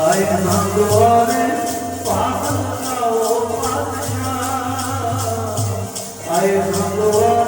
I am not the one, Father, I am not the one.